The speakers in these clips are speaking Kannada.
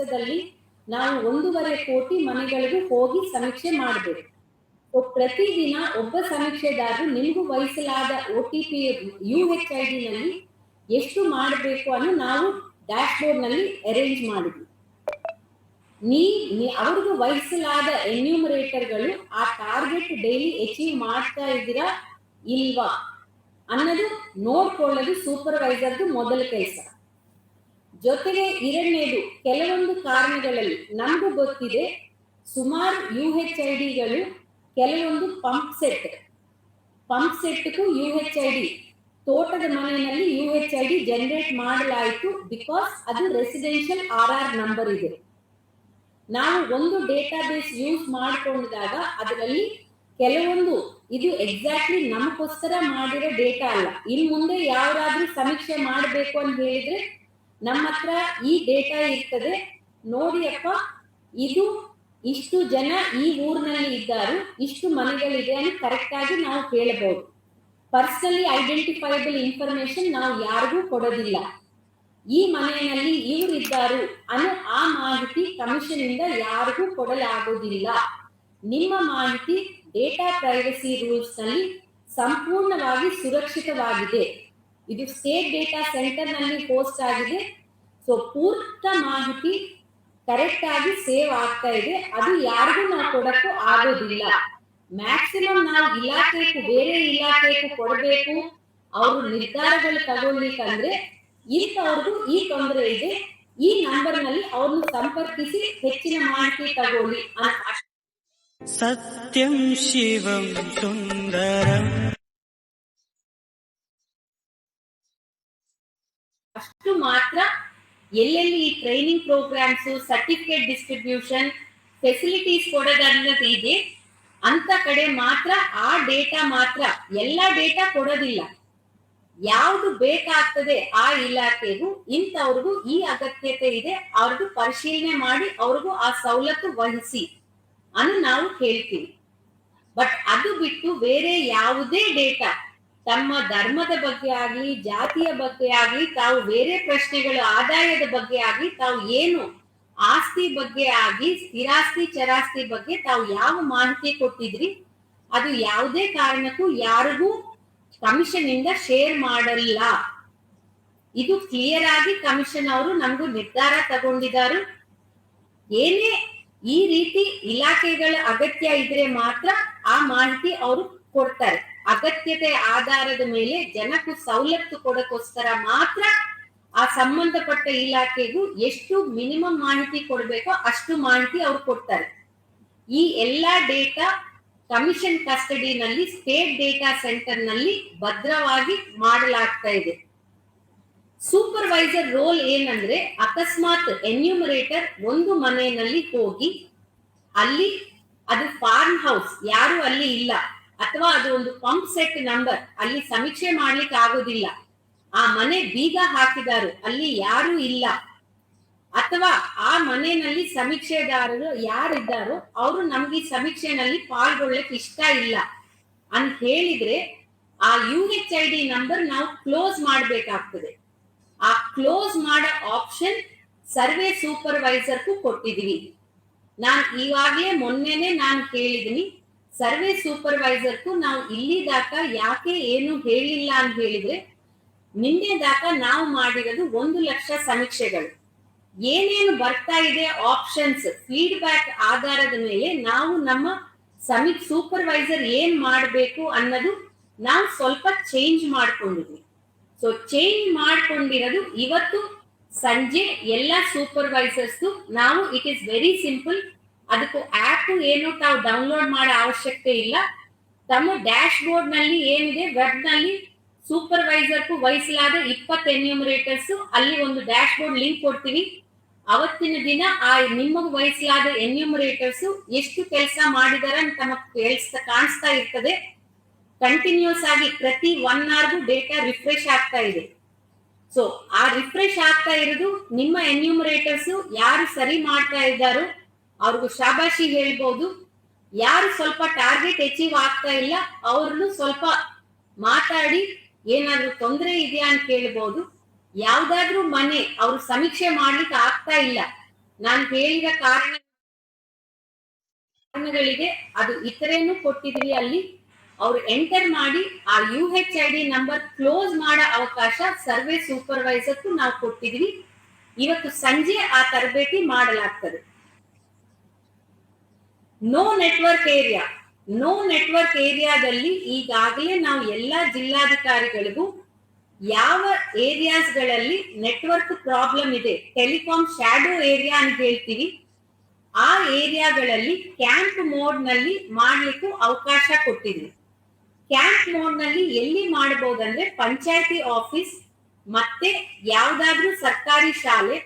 ದಿವಸದಲ್ಲಿ ನಾವು ಒಂದೂವರೆ ಕೋಟಿ ಮನೆಗಳಿಗೂ ಹೋಗಿ ಸಮೀಕ್ಷೆ ಮಾಡಬೇಕು. ಪ್ರತಿದಿನ ಒಬ್ಬ ಸಮೀಕ್ಷೆದಾರರು ನಿಮಗೂ ವಹಿಸಲಾದ O T P U H I ಡಿನಲ್ಲಿ ಎಷ್ಟು ಮಾಡಬೇಕು ಅನ್ನೋ ನಾವು ಡ್ಯಾಶ್ ಬೋರ್ಡ್ನಲ್ಲಿ ಅರೇಂಜ್ ಮಾಡಿದ್ವಿ. ನೀ ಅವ್ರಿಗೂ ವಹಿಸಲಾದ ಎನ್ಯೂಮರೇಟರ್ಗಳು ಆ ಟಾರ್ಗೆಟ್ ಡೈಲಿ ಅಚೀವ್ ಮಾಡ್ತಾ ಇದ್ದೀರಾ ಇಲ್ವಾ ಅನ್ನೋದು ನೋಡ್ಕೊಳ್ಳೋದು ಸೂಪರ್ವೈಸರ್ದು ಮೊದಲ ಕೆಲಸ. ಜೊತೆಗೆ ಎರಡನೇದು, ಕೆಲವೊಂದು ಕಾರಣಗಳಲ್ಲಿ ನಮಗೂ ಗೊತ್ತಿದೆ, ಸುಮಾರು ಯು ಎಚ್ ಐ ಡಿಗಳು ಕೆಲವೊಂದು ಪಂಪ್ ಸೆಟ್ ಪಂಪ್ ಸೆಟ್ಗೂ ಯು ಎಚ್ ಐ ಡಿ ತೋಟದ ಮನೆಯಲ್ಲಿ U H I D generate ಮಾಡಲಾಯಿತು ಬಿಕಾಸ್ ಅದು ರೆಸಿಡೆನ್ಷಿಯಲ್ ಆರ್ ಆರ್ ನಂಬರ್ ಇದೆ. ನಾವು ಒಂದು ಡೇಟಾಬೇಸ್ ಯೂಸ್ ಮಾಡಿಕೊಂಡಾಗ ಅದರಲ್ಲಿ ಕೆಲವೊಂದು, ಇದು ಎಕ್ಸಾಕ್ಟ್ಲಿ ನಮಗೋಸ್ಕರ ಮಾಡಿರೋ ಡೇಟಾ ಅಲ್ಲ. ಇನ್ ಮುಂದೆ ಯಾವ್ದಾದ್ರೂ ಸಮೀಕ್ಷೆ ಮಾಡಬೇಕು ಅಂತ ಹೇಳಿದ್ರೆ ನಮ್ಮ ಹತ್ರ ಈ ಡೇಟಾ ಇರ್ತದೆ. ನೋಡಿ ಅಪ್ಪ, ಇದು ಇಷ್ಟು ಜನ ಈ ಊರಿನಲ್ಲಿ ಇದ್ದಾರೆ, ಇಷ್ಟು ಮನೆಗಳಿದೆ ಅಂತ ಕರೆಕ್ಟ್ ಆಗಿ ನಾವು ಹೇಳಬಹುದು ಪರ್ಸನಲಿ ಐಡೆಂಟಿಫೈಬಲ್ ಇನ್ಫಾರ್ಮೇಶನ್ ನಾವು ಯಾರಿಗೂ ಕೊಡೋದಿಲ್ಲ. ಈ ಮನೆಯಲ್ಲಿ ಇವರಿದ್ದಾರು ಅನ್ನೋ ಆ ಮಾಹಿತಿ ಕಮಿಷನ್ ಇಂದ ಯಾರಿಗೂ ಕೊಡಲಾಗುವುದಿಲ್ಲ ನಿಮ್ಮ ಮಾಹಿತಿ ಡೇಟಾ ಪ್ರೈವಸಿ ರೂಲ್ಸ್ನಲ್ಲಿ ಸಂಪೂರ್ಣವಾಗಿ ಸುರಕ್ಷಿತವಾಗಿದೆ. ಇದು ಸ್ಟೇಟ್ ಡೇಟಾ ಸೆಂಟರ್ನಲ್ಲಿ ಪೋಸ್ಟ್ ಆಗಿದೆ ಸೊ ಪೂರ್ತ ಮಾಹಿತಿ ಕರೆಕ್ಟ್ ಆಗಿ ಸೇವ್ ಆಗ್ತಾ ಇದೆ. ಅದು ಯಾರಿಗೂ ನಾವು ಕೊಡಕ್ಕೂ ಆಗೋದಿಲ್ಲ. ಮ್ಯಾಕ್ಸಿಮಮ್ ನಾವು ಇಲಾಖೆಗೂ, ಬೇರೆ ಇಲಾಖೆಗೂ ಕೊಡಬೇಕು. ಅವರು ನಿರ್ಧಾರಗಳು ತಗೊಳ್ಲಿಕ್ಕಂದ್ರೆ ಇಂಥವ್ರಿಗೂ ಈ ತೊಂದರೆ ಇದೆ. ಈ ನಂಬರ್ನಲ್ಲಿ ಅವ್ರನ್ನು ಸಂಪರ್ಕಿಸಿ ಹೆಚ್ಚಿನ ಮಾಹಿತಿ ತಗೊಳ್ಳಿ ಸತ್ಯಂ ಶಿವಂ ಸುಂದರಂ. ಅಷ್ಟು ಮಾತ್ರ ಎಲ್ಲೆಲ್ಲಿ ಈ training programmes certificate distribution facilities ಕೊಡೋದನ್ನೋದು ಇದೆ, ಅಂತ ಕಡೆ ಮಾತ್ರ ಆ ಡೇಟಾ ಮಾತ್ರ, ಎಲ್ಲ ಡೇಟಾ ಕೊಡೋದಿಲ್ಲ. ಯಾವುದು ಬೇಕಾಗ್ತದೆ ಆ ಇಲಾಖೆಗೂ, ಇಂಥವ್ರಿಗೂ ಈ ಅಗತ್ಯತೆ ಇದೆ, ಅವ್ರದ್ದು ಪರಿಶೀಲನೆ ಮಾಡಿ ಅವ್ರಿಗೂ ಆ ಸವಲತ್ತು ವಹಿಸಿ ಅನ್ನು ನಾವು ಹೇಳ್ತೀವಿ. ಬಟ್ ಅದು ಬಿಟ್ಟು ಬೇರೆ ಯಾವುದೇ ಡೇಟಾ ತಮ್ಮ ಧರ್ಮದ ಬಗ್ಗೆ ಆಗ್ಲಿ, ಜಾತಿಯ ಬಗ್ಗೆ ಆಗ್ಲಿ, ತಾವು ಬೇರೆ ಪ್ರಶ್ನೆಗಳು, ಆದಾಯದ ಬಗ್ಗೆ ಆಗ್ಲಿ, ತಾವು ಏನು ಆಸ್ತಿ ಬಗ್ಗೆ ಆಗಿ ಸ್ಥಿರಾಸ್ತಿ, ಚರಾಸ್ತಿ ಬಗ್ಗೆ ತಾವು ಯಾವ ಮಾಹಿತಿ ಕೊಟ್ಟಿದ್ರಿ? ಅದು ಯಾವುದೇ ಕಾರಣಕ್ಕೂ ಯಾರಿಗೂ ಕಮಿಷನ್ ಇಂದ ಶೇರ್ ಮಾಡಲ್ಲ ಇದು ಕ್ಲಿಯರ್ ಆಗಿ ಕಮಿಷನ್ ಅವರು ನಮಗೂ ನಿರ್ಧಾರ ತಗೊಂಡಿದ್ದಾರೆ. ಏನೇ ಈ ರೀತಿ ಇಲಾಖೆಗಳ ಅಗತ್ಯ ಇದ್ರೆ ಮಾತ್ರ ಆ ಮಾಹಿತಿ ಅವರು ಕೊಡ್ತಾರೆ. ಅಗತ್ಯತೆ ಆಧಾರದ ಮೇಲೆ ಜನಕ್ಕೂ ಸವಲತ್ತು ಕೊಡಕ್ಕೋಸ್ಕರ ಮಾತ್ರ ಆ ಸಂಬಂಧಪಟ್ಟ ಇಲಾಖೆಗೂ ಎಷ್ಟು ಮಿನಿಮಮ್ ಮಾಹಿತಿ ಕೊಡಬೇಕೋ ಅಷ್ಟು ಮಾಹಿತಿ ಅವ್ರು ಕೊಡ್ತಾರೆ. ಈ ಎಲ್ಲಾ ಡೇಟಾ ಕಮಿಷನ್ ಕಸ್ಟಡಿನಲ್ಲಿ ಸ್ಟೇಟ್ ಡೇಟಾ ಸೆಂಟರ್ನಲ್ಲಿ ಭದ್ರವಾಗಿ ಮಾಡಲಾಗ್ತಾ ಇದೆ. ಸೂಪರ್ವೈಸರ್ ರೋಲ್ ಏನಂದ್ರೆ ಅಕಸ್ಮಾತ್ ಎನ್ಯೂಮರೇಟರ್ ಒಂದು ಮನೆಯಲ್ಲಿ ಹೋಗಿ ಅಲ್ಲಿ ಅದು ಫಾರ್ಮ್ ಹೌಸ್ ಯಾರು ಅಲ್ಲಿ ಇಲ್ಲ. ಅಥವಾ ಅದು ಒಂದು ಪಂಪ್ ಸೆಟ್ ನಂಬರ್ ಅಲ್ಲಿ ಸಮೀಕ್ಷೆ ಮಾಡ್ಲಿಕ್ಕೆ ಆಗೋದಿಲ್ಲ ಆ ಮನೆ ಬೀಗ ಹಾಕಿದಾರು. ಅಲ್ಲಿ ಯಾರು ಇಲ್ಲ. ಅಥವಾ ಆ ಮನೆಯಲ್ಲಿ ಸಮೀಕ್ಷೆದಾರರು ಯಾರಿದ್ದಾರೋ ಅವರು ನಮ್ಗೆ ಸಮೀಕ್ಷೆನಲ್ಲಿ ಪಾಲ್ಗೊಳ್ಳಕ್ ಇಷ್ಟ ಇಲ್ಲ. ಅಂತ ಹೇಳಿದ್ರೆ ಆ U H I D number ನಾವು ಕ್ಲೋಸ್ ಮಾಡಬೇಕಾಗ್ತದೆ. ಆ ಕ್ಲೋಸ್ ಮಾಡೋ ಆಪ್ಷನ್ ಸರ್ವೆ ಸೂಪರ್ವೈಸರ್ಗೂ ಕೊಟ್ಟಿದೀವಿ. ನಾನು ಈವಾಗಲೇ ಮೊನ್ನೆನೆ ನಾನು ಕೇಳಿದೀನಿ ಸರ್ವೆ ಸೂಪರ್ವೈಸರ್ಗೂ ನಾವು ಇಲ್ಲಿ ದಾಕ ಯಾಕೆ ಏನು ಹೇಳಿಲ್ಲ ಅಂತ ಹೇಳಿದ್ರೆ, ನಿನ್ನೆ ದಾಕ ನಾವು ಮಾಡಿರೋದು ಒಂದು ಲಕ್ಷ ಸಮೀಕ್ಷೆಗಳು. ಏನೇನು ಬರ್ತಾ ಇದೆ ಆಪ್ಷನ್ಸ್ ಫೀಡ್ಬ್ಯಾಕ್ ಆಧಾರದ ಮೇಲೆ ನಾವು ನಮ್ಮ ಸಮಿ, ಸೂಪರ್ವೈಸರ್ ಏನ್ ಮಾಡಬೇಕು ಅನ್ನೋದು ನಾವು ಸ್ವಲ್ಪ ಚೇಂಜ್ ಮಾಡ್ಕೊಂಡಿದ್ವಿ. ಸೊ ಚೇಂಜ್ ಮಾಡ್ಕೊಂಡಿರೋದು ಇವತ್ತು ಸಂಜೆ ಎಲ್ಲ ಸೂಪರ್ವೈಸರ್ಸ್ ನಾವು ಇಟ್ ಇಸ್ ವೆರಿ ಸಿಂಪಲ್ ಅದಕ್ಕೂ ಆಪ್ ಏನು ತಾವು ಡೌನ್ಲೋಡ್ ಮಾಡೋ ಅವಶ್ಯಕತೆ ಇಲ್ಲ. ತಮ್ಮ ಡ್ಯಾಶ್ ಬೋರ್ಡ್ನಲ್ಲಿ ಏನಿದೆ? ವೆಬ್ನಲ್ಲಿ ಸೂಪರ್ವೈಸರ್ಗೂ ವಹಿಸಲಾದ ಇಪ್ಪತ್ತು ಎನ್ಯೂಮರೇಟರ್ಸ್ ಅಲ್ಲಿ ಒಂದು ಡ್ಯಾಶ್ ಬೋರ್ಡ್ ಲಿಂಕ್ ಕೊಡ್ತೀವಿ ಅವತ್ತಿನ ದಿನ ಆ ನಿಮಗೆ ವಹಿಸಲಾದ ಎನ್ಯೂಮರೇಟರ್ಸ್ ಎಷ್ಟು ಕೆಲಸ ಮಾಡಿದಾರೆ ತಮಗೆ ಕಾಣಿಸ್ತಾ ಇರ್ತದೆ. ಕಂಟಿನ್ಯೂಸ್ ಆಗಿ ಪ್ರತಿ ಒನ್ ಅವರ್ಗೂ ಡೇಟಾ ರಿಫ್ರೆಶ್ ಆಗ್ತಾ ಇದೆ. ಸೊ ಆ ರಿಫ್ರೆಶ್ ಆಗ್ತಾ ಇರೋದು ನಿಮ್ಮ ಎನ್ಯೂಮರೇಟರ್ಸ್ ಯಾರು ಸರಿ ಮಾಡ್ತಾ ಇದ್ದಾರೋ ಅವ್ರಿಗೂ ಶಾಬಾಶಿ ಹೇಳ್ಬೋದು. ಯಾರು ಸ್ವಲ್ಪ ಟಾರ್ಗೆಟ್ ಅಚೀವ್ ಆಗ್ತಾ ಇಲ್ಲ, ಅವ್ರನ್ನು ಸ್ವಲ್ಪ ಮಾತಾಡಿ, ಏನಾದ್ರೂ ತೊಂದರೆ ಇದೆಯಾ ಅಂತ ಕೇಳ್ಬೋದು. ಯಾವ್ದಾದ್ರೂ ಮನೆ ಅವ್ರು ಸಮೀಕ್ಷೆ ಮಾಡ್ಲಿಕ್ಕೆ ಆಗ್ತಾ ಇಲ್ಲ. ನಾನು ಹೇಳಿದ ಕಾರಣ ಕಾರಣಗಳಿಗೆ ಅದು ಇತರೇನು ಕೊಟ್ಟಿದ್ವಿ ಅಲ್ಲಿ. ಅವ್ರು ಎಂಟರ್ ಮಾಡಿ, ಆ U H I D number close ಮಾಡೋ ಅವಕಾಶ ಸರ್ವೆ ಸೂಪರ್ವೈಸರ್ಗೂ ನಾವು ಕೊಟ್ಟಿದ್ವಿ. ಇವತ್ತು ಸಂಜೆ ಆ ತರಬೇತಿ ಮಾಡಲಾಗ್ತದೆ. No network area no network ಏರಿಯಾದಲ್ಲಿ ಈಗಾಗಲೇ ನಾವು ಎಲ್ಲ ಜಿಲ್ಲಾಧಿಕಾರಿಗಳಿಗೂ ಯಾವ ಏರಿಯಾಸ್ಗಳಲ್ಲಿ ನೆಟ್ವರ್ಕ್ ಪ್ರಾಬ್ಲಮ್ ಇದೆ ಟೆಲಿಕಾಂ ಶ್ಯಾಡೋ ಏರಿಯಾ ಅಂತ ಹೇಳ್ತೀವಿ, ಆ ಏರಿಯಾಗಳಲ್ಲಿ ಕ್ಯಾಂಪ್ ಮೋಡ್ನಲ್ಲಿ ಮಾಡ್ಲಿಕ್ಕೂ ಅವಕಾಶ ಕೊಟ್ಟಿದ್ವಿ. ಕ್ಯಾಂಪ್ ಮೋಡ್ನಲ್ಲಿ ಎಲ್ಲಿ ಮಾಡಬಹುದಂದ್ರೆ ಪಂಚಾಯತಿ ಆಫೀಸ್ ಮತ್ತೆ ಯಾವ್ದಾದ್ರೂ ಸರ್ಕಾರಿ ಶಾಲೆ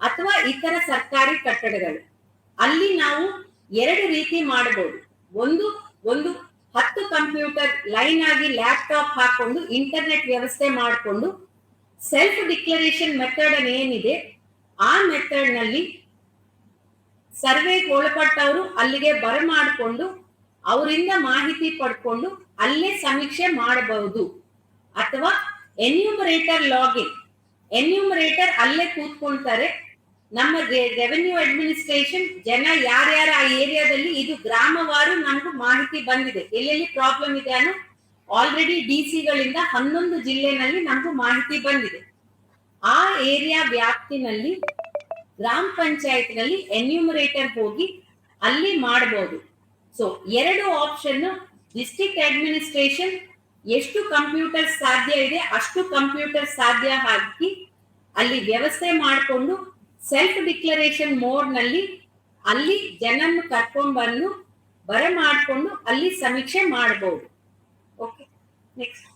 ಅಥವಾ ಇತರ ಸರ್ಕಾರಿ ಕಟ್ಟಡಗಳು. ಅಲ್ಲಿ ನಾವು ಎರಡು ರೀತಿ ಮಾಡಬಹುದು. ಒಂದು ಒಂದು ಹತ್ತು ಕಂಪ್ಯೂಟರ್ ಲೈನ್ ಆಗಿ ಲ್ಯಾಪ್ಟಾಪ್ ಹಾಕೊಂಡು ಇಂಟರ್ನೆಟ್ ವ್ಯವಸ್ಥೆ ಮಾಡಿಕೊಂಡು ಸೆಲ್ಫ್ ಡಿಕ್ಲರೇಷನ್ ಮೆಥಡ್ ಏನಿದೆ, ಆ ಮೆಥಡ್ನಲ್ಲಿ ಸರ್ವೆಗೆ ಒಳಪಟ್ಟವರು ಅಲ್ಲಿಗೆ ಬರಮಾಡಿಕೊಂಡು ಅವರಿಂದ ಮಾಹಿತಿ ಪಡ್ಕೊಂಡು ಅಲ್ಲೇ ಸಮೀಕ್ಷೆ ಮಾಡಬಹುದು. ಅಥವಾ ಎನ್ಯೂಮರೇಟರ್ ಲಾಗಿನ್ ಎನ್ಯೂಮರೇಟರ್ ಅಲ್ಲೇ ಕೂತ್ಕೊಳ್ತಾರೆ. ನಮ್ಮ ರೆವೆನ್ಯೂ ಅಡ್ಮಿನಿಸ್ಟ್ರೇಷನ್ ಜನ ಯಾರ್ಯಾರ ಆ ಏರಿಯಾದಲ್ಲಿ ಇದು ಗ್ರಾಮವಾರು ನಮಗೂ ಮಾಹಿತಿ ಬಂದಿದೆ. ಎಲ್ಲೆಲ್ಲಿ ಪ್ರಾಬ್ಲಮ್ ಇದೆ ಅನ್ನೋ ಆಲ್ರೆಡಿ ಡಿ ಸಿಗಳಿಂದ ಹನ್ನೊಂದು ಜಿಲ್ಲೆನಲ್ಲಿ ನಮಗೂ ಮಾಹಿತಿ ಬಂದಿದೆ. ಆ ಏರಿಯಾ ವ್ಯಾಪ್ತಿನಲ್ಲಿ ಗ್ರಾಮ ಪಂಚಾಯತ್ನಲ್ಲಿ ಎನ್ಯೂಮರೇಟರ್ ಹೋಗಿ ಅಲ್ಲಿ ಮಾಡಬಹುದು ಸೊ ಎರಡು ಆಪ್ಷನ್ ಡಿಸ್ಟ್ರಿಕ್ಟ್ ಅಡ್ಮಿನಿಸ್ಟ್ರೇಷನ್ ಎಷ್ಟು ಕಂಪ್ಯೂಟರ್ ಸಾಧ್ಯ ಇದೆ ಅಷ್ಟು ಕಂಪ್ಯೂಟರ್ ಸಾಧ್ಯ ಹಾಕಿ ಅಲ್ಲಿ ವ್ಯವಸ್ಥೆ ಮಾಡಿಕೊಂಡು ಸೆಲ್ಫ್ ಡಿಕ್ಲರೇಷನ್ ಮೋಡ್ನಲ್ಲಿ ಅಲ್ಲಿ ಜನನ್ನು ಕರ್ಕೊಂಡ್ಬಂದು ಬರ ಮಾಡಿಕೊಂಡು ಅಲ್ಲಿ ಸಮೀಕ್ಷೆ ಮಾಡಬಹುದು ಓಕೆ ನೆಕ್ಸ್ಟ್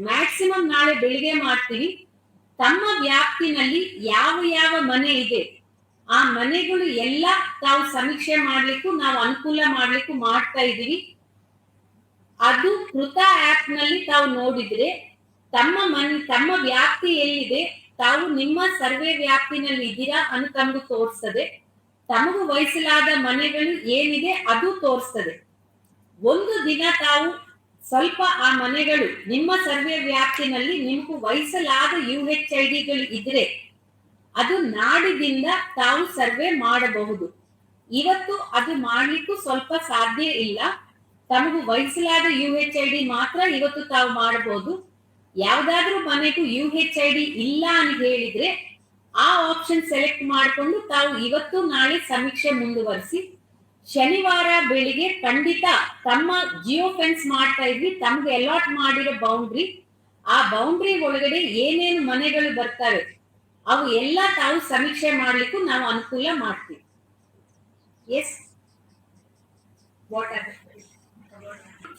ಮ್ಯಾಕ್ಸಿಮಮ್ ನಾಳೆ ಬೆಳಿಗ್ಗೆ ಮಾಡ್ತೀವಿ ತಮ್ಮ ವ್ಯಾಪ್ತಿನಲ್ಲಿ ಯಾವ ಯಾವ ಮನೆ ಇದೆ? ಆ ಮನೆಗಳು ಎಲ್ಲ ತಾವು ಸಮೀಕ್ಷೆ ಮಾಡ್ಲಿಕ್ಕೂ ನಾವು ಅನುಕೂಲ ಮಾಡ್ಲಿಕ್ಕೂ ಮಾಡ್ತಾ ಇದೀವಿ ಅದು ಕೃತ ಆಪ್ನಲ್ಲಿ ತಾವು ನೋಡಿದ್ರೆ ತಮ್ಮ ಮನೆ, ತಮ್ಮ ವ್ಯಾಪ್ತಿ ಎಲ್ಲಿದೆ, ತಾವು ನಿಮ್ಮ ಸರ್ವೆ ವ್ಯಾಪ್ತಿನಲ್ಲಿ ಇದ್ದೀರಾ ಅನ್ಕಂಡು ತೋರಿಸ್ತದೆ. ತಮಗೂ ವಹಿಸಲಾದ ಮನೆಗಳು ಏನಿದೆ ಅದು ತೋರಿಸ್ತದೆ. ಒಂದು ದಿನ ತಾವು ಸ್ವಲ್ಪ ಆ ಮನೆಗಳು, ನಿಮ್ಮ ಸರ್ವೆ ವ್ಯಾಪ್ತಿನಲ್ಲಿ ನಿಮಗೂ ವಹಿಸಲಾದ ಯು ಹೆಚ್ ಐ ಡಿಗಳು ಇದ್ರೆ ಅದು ನಾಡಿದಿಂದ ತಾವು ಸರ್ವೆ ಮಾಡಬಹುದು. ಇವತ್ತು ಅದು ಮಾಡ್ಲಿಕ್ಕೂ ಸ್ವಲ್ಪ ಸಾಧ್ಯ ಇಲ್ಲ. ತಮಗೂ ವಹಿಸಲಾದ ಯು ಎಚ್ ಐ ಡಿ ಮಾತ್ರ ಇವತ್ತು ತಾವು ಮಾಡಬಹುದು. ಯಾವ್ದಾದ್ರೂ ಮನೆಗೂ ಯು ಎಚ್ ಐ ಡಿ ಇಲ್ಲ ಅಂತ ಹೇಳಿದ್ರೆ ಆ ಆಪ್ಷನ್ ಸೆಲೆಕ್ಟ್ ಮಾಡಿಕೊಂಡು ತಾವು ಇವತ್ತು ನಾಳೆ ಸಮೀಕ್ಷೆ ಮುಂದುವರಿಸಿ, ಶನಿವಾರ ಬೆಳಿಗ್ಗೆ ಖಂಡಿತ ತಮ್ಮ ಜಿಯೋ ಫೆನ್ಸ್ ಮಾಡ್ತಾ ಇದ್ವಿ, ತಮ್ಗೆ ಅಲಾಟ್ ಮಾಡಿರೋ ಬೌಂಡ್ರಿ ಆ ಬೌಂಡ್ರಿ ಒಳಗಡೆ ಏನೇನು ಮನೆಗಳು ಬರ್ತವೆ, ಅವು ಎಲ್ಲ ತಾವು ಸಮೀಕ್ಷೆ ಮಾಡ್ಲಿಕ್ಕೂ ನಾವು ಅನುಕೂಲ ಮಾಡ್ತೀವಿ. ಎಸ್ ವಾಟ್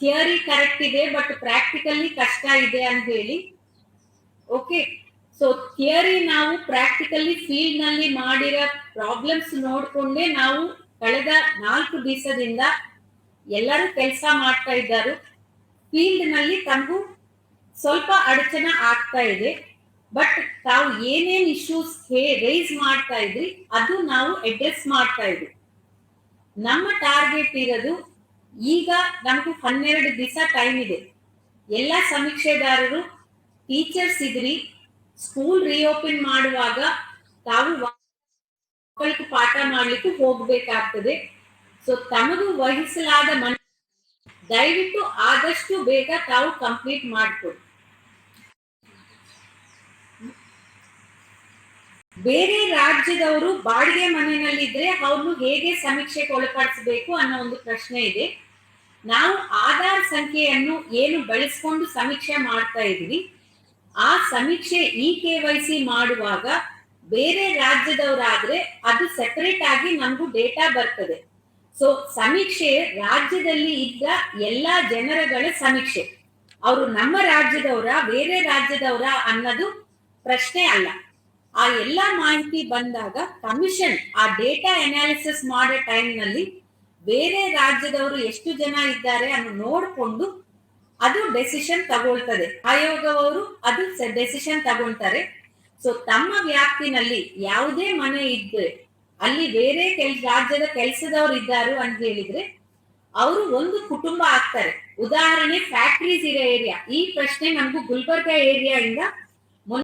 ಥಿಯರಿ ಕರೆಕ್ಟ್ ಇದೆ ಬಟ್ ಪ್ರಾಕ್ಟಿಕಲಿ ಕಷ್ಟ ಇದೆ ಅಂತ ಹೇಳಿ. ಓಕೆ ಸೊ ಥಿಯರಿ ನಾವು ಪ್ರಾಕ್ಟಿಕಲಿ ಫೀಲ್ಡ್ನಲ್ಲಿ ಮಾಡಿರೋ ಪ್ರಾಬ್ಲಮ್ಸ್ ನೋಡ್ಕೊಂಡೇ ನಾವು ಕಳೆದ ನಾಲ್ಕು ದಿವಸದಿಂದ ಎಲ್ಲರೂ ಕೆಲಸ ಮಾಡ್ತಾ ಇದ್ದಾರೆ. ಫೀಲ್ಡ್ನಲ್ಲಿ ತಮಗೂ ಸ್ವಲ್ಪ ಅಡಚಣೆ ಆಗ್ತಾ ಇದೆ. ಬಟ್ ತಾವು ಏನೇನ್ ಇಶ್ಯೂಸ್ ರೈಸ್ ಮಾಡ್ತಾ ಇದ್ರಿ, ಅದು ನಾವು ಅಡ್ರೆಸ್ ಮಾಡ್ತಾ ಇದ್ವಿ. ನಮ್ಮ ಟಾರ್ಗೆಟ್ ಇರೋದು ಈಗ ನಮಗೂ ಹನ್ನೆರಡು ದಿವಸ ಟೈಮ್ ಇದೆ. ಎಲ್ಲ ಸಮೀಕ್ಷೆದಾರರು ಟೀಚರ್ಸ್ ಇದ್ರಿ ಸ್ಕೂಲ್ ರಿಓಪನ್ ಮಾಡುವಾಗ ತಾವು ಮಕ್ಕಳಿಗೆ ಪಾಠ ಮಾಡ್ಲಿಕ್ಕೆ ಹೋಗ್ಬೇಕಾಗ್ತದೆ. ಸೊ ತಮಗೂ ವಹಿಸಲಾದ ಮನ ದಯವಿಟ್ಟು ಆದಷ್ಟು ಬೇಗ ತಾವು ಕಂಪ್ಲೀಟ್ ಮಾಡಿಕೊಡಿ. ಬೇರೆ ರಾಜ್ಯದವರು ಬಾಡಿಗೆ ಮನೆಯಲ್ಲಿದ್ರೆ ಅವ್ರನ್ನು ಹೇಗೆ ಸಮೀಕ್ಷೆಗೆ ಒಳಪಡಿಸಬೇಕು ಅನ್ನೋ ಒಂದು ಪ್ರಶ್ನೆ ಇದೆ. ನಾವು ಆಧಾರ್ ಸಂಖ್ಯೆಯನ್ನು ಏನು ಬಳಸ್ಕೊಂಡು ಸಮೀಕ್ಷೆ ಮಾಡ್ತಾ ಇದೀವಿ ಆ ಸಮೀಕ್ಷೆ ಇ ಕೆ ವೈ ಸಿ ಮಾಡುವಾಗ ಬೇರೆ ರಾಜ್ಯದವರಾದ್ರೆ ಅದು ಸೆಪರೇಟ್ ಆಗಿ ನಮಗೂ ಡೇಟಾ ಬರ್ತದೆ. ಸೊ ಸಮೀಕ್ಷೆ ರಾಜ್ಯದಲ್ಲಿ ಇದ್ದ ಎಲ್ಲಾ ಜನರಗಳ ಸಮೀಕ್ಷೆ. ಅವರು ನಮ್ಮ ರಾಜ್ಯದವರ, ಬೇರೆ ರಾಜ್ಯದವರ ಅನ್ನೋದು ಪ್ರಶ್ನೆ ಅಲ್ಲ. ಆ ಎಲ್ಲ ಮಾಹಿತಿ ಬಂದಾಗ ಕಮಿಷನ್ ಆ ಡೇಟಾ ಅನಾಲಿಸಿಸ್ ಮಾಡೋ ಟೈಮ್ನಲ್ಲಿ ಬೇರೆ ರಾಜ್ಯದವರು ಎಷ್ಟು ಜನ ಇದ್ದಾರೆ ಅನ್ನು ನೋಡಿಕೊಂಡು ಅದು ಡೆಸಿಷನ್ ತಗೊಳ್ತದೆ. ಆಯೋಗವರು ಅದು ಡೆಸಿಷನ್ ತಗೊಳ್ತಾರೆ. ಸೊ ತಮ್ಮ ವ್ಯಾಪ್ತಿನಲ್ಲಿ ಯಾವುದೇ ಮನೆ ಇದ್ರೆ ಅಲ್ಲಿ ಬೇರೆ ಕೆಲ್, ರಾಜ್ಯದ ಕೆಲಸದವ್ರು ಇದ್ದಾರು ಅಂತ ಹೇಳಿದ್ರೆ ಅವರು ಒಂದು ಕುಟುಂಬ ಆಗ್ತಾರೆ. ಉದಾಹರಣೆ ಫ್ಯಾಕ್ಟ್ರೀಸ್ ಇರೋ ಏರಿಯಾ ಈ ಪ್ರಶ್ನೆ ನಮಗೂ ಗುಲ್ಬರ್ಗ ಏರಿಯಾ ಇಂದ